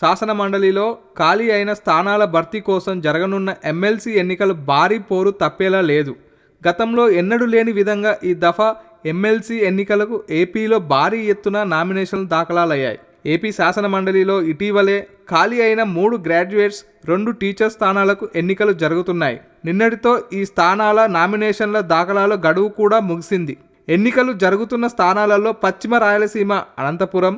శాసన మండలిలో ఖాళీ అయిన స్థానాల భర్తీ కోసం జరగనున్న ఎమ్మెల్సీ ఎన్నికలు భారీ పోరు తప్పేలా లేదు. గతంలో ఎన్నడూ లేని విధంగా ఈ దఫా ఎమ్మెల్సీ ఎన్నికలకు ఏపీలో భారీ ఎత్తున నామినేషన్లు దాఖలాలయ్యాయి. ఏపీ శాసన మండలిలో ఇటీవలే ఖాళీ అయిన మూడు గ్రాడ్యుయేట్స్ రెండు టీచర్ స్థానాలకు ఎన్నికలు జరుగుతున్నాయి. నిన్నటితో ఈ స్థానాల నామినేషన్ల దాఖలాల గడువు కూడా ముగిసింది. ఎన్నికలు జరుగుతున్న స్థానాలలో పశ్చిమ రాయలసీమ అనంతపురం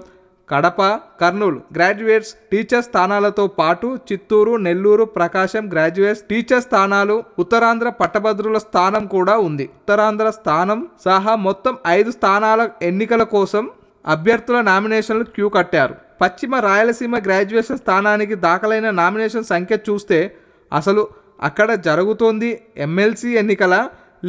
కడప కర్నూలు గ్రాడ్యుయేట్స్ టీచర్ స్థానాలతో పాటు చిత్తూరు నెల్లూరు ప్రకాశం గ్రాడ్యుయేట్స్ టీచర్ స్థానాలు ఉత్తరాంధ్ర పట్టభద్రుల స్థానం కూడా ఉంది. ఉత్తరాంధ్ర స్థానం సహా మొత్తం ఐదు స్థానాల ఎన్నికల కోసం అభ్యర్థుల నామినేషన్లు క్యూ కట్టారు. పశ్చిమ రాయలసీమ గ్రాడ్యుయేషన్ స్థానానికి దాఖలైన నామినేషన్ సంఖ్య చూస్తే అసలు అక్కడ జరుగుతోంది ఎమ్మెల్సీ ఎన్నికల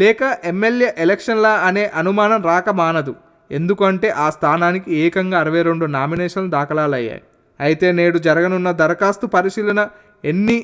లేక ఎమ్మెల్యే ఎలక్షన్లా అనే అనుమానం రాక మానదు. ఎందుకంటే ఆ స్థానానికి ఏకంగా అరవై రెండు నామినేషన్లు దాఖలాలయ్యాయి. అయితే నేడు జరగనున్న దరఖాస్తు పరిశీలన ఎన్ని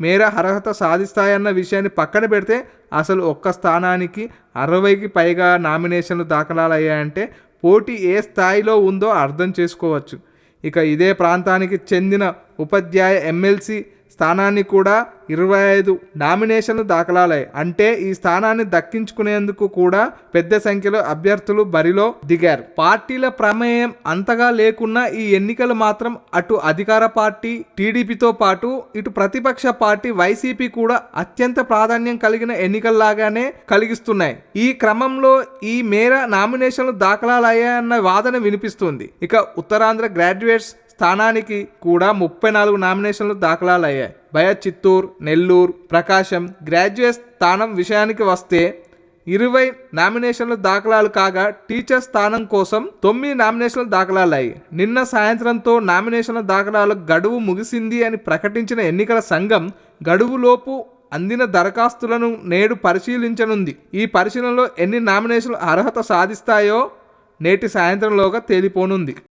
మేర అర్హత సాధిస్తాయన్న విషయాన్ని పక్కన పెడితే అసలు ఒక్క స్థానానికి అరవైకి పైగా నామినేషన్లు దాఖలాలయ్యాయంటే పోటీ ఏ స్థాయిలో ఉందో అర్థం చేసుకోవచ్చు. ఇక ఇదే ప్రాంతానికి చెందిన ఉపాధ్యాయ ఎమ్మెల్సీ స్థానాన్ని కూడా ఇరవై ఐదు నామినేషన్లు దాఖలాలయ్యాయి. అంటే ఈ స్థానాన్ని దక్కించుకునేందుకు కూడా పెద్ద సంఖ్యలో అభ్యర్థులు బరిలో దిగారు. పార్టీల ప్రమేయం అంతగా లేకున్నా ఈ ఎన్నికలు మాత్రం అటు అధికార పార్టీ టీడీపీతో పాటు ఇటు ప్రతిపక్ష పార్టీ వైసీపీ కూడా అత్యంత ప్రాధాన్యం కలిగిన ఎన్నికల్లాగానే కలిగిస్తున్నాయి. ఈ క్రమంలో ఈ మేర నామినేషన్లు దాఖలాలయ్యాయన్న వాదన వినిపిస్తుంది. ఇక ఉత్తరాంధ్ర గ్రాడ్యుయేట్స్ స్థానానికి కూడా ముప్పై నాలుగు నామినేషన్లు దాఖలాలయ్యాయి. భయ చిత్తూరు నెల్లూరు ప్రకాశం గ్రాడ్యుయేట్ స్థానం విషయానికి వస్తే ఇరవై నామినేషన్లు దాఖలాలు కాగా టీచర్ స్థానం కోసం తొమ్మిది నామినేషన్లు దాఖలాలయ్యాయి. నిన్న సాయంత్రంతో నామినేషన్ల దాఖలాలు గడువు ముగిసింది అని ప్రకటించిన ఎన్నికల సంఘం గడువులోపు అందిన దరఖాస్తులను నేడు పరిశీలించనుంది. ఈ పరిశీలనలో ఎన్ని నామినేషన్లు అర్హత సాధిస్తాయో నేటి సాయంత్రంలోగా తేలిపోనుంది.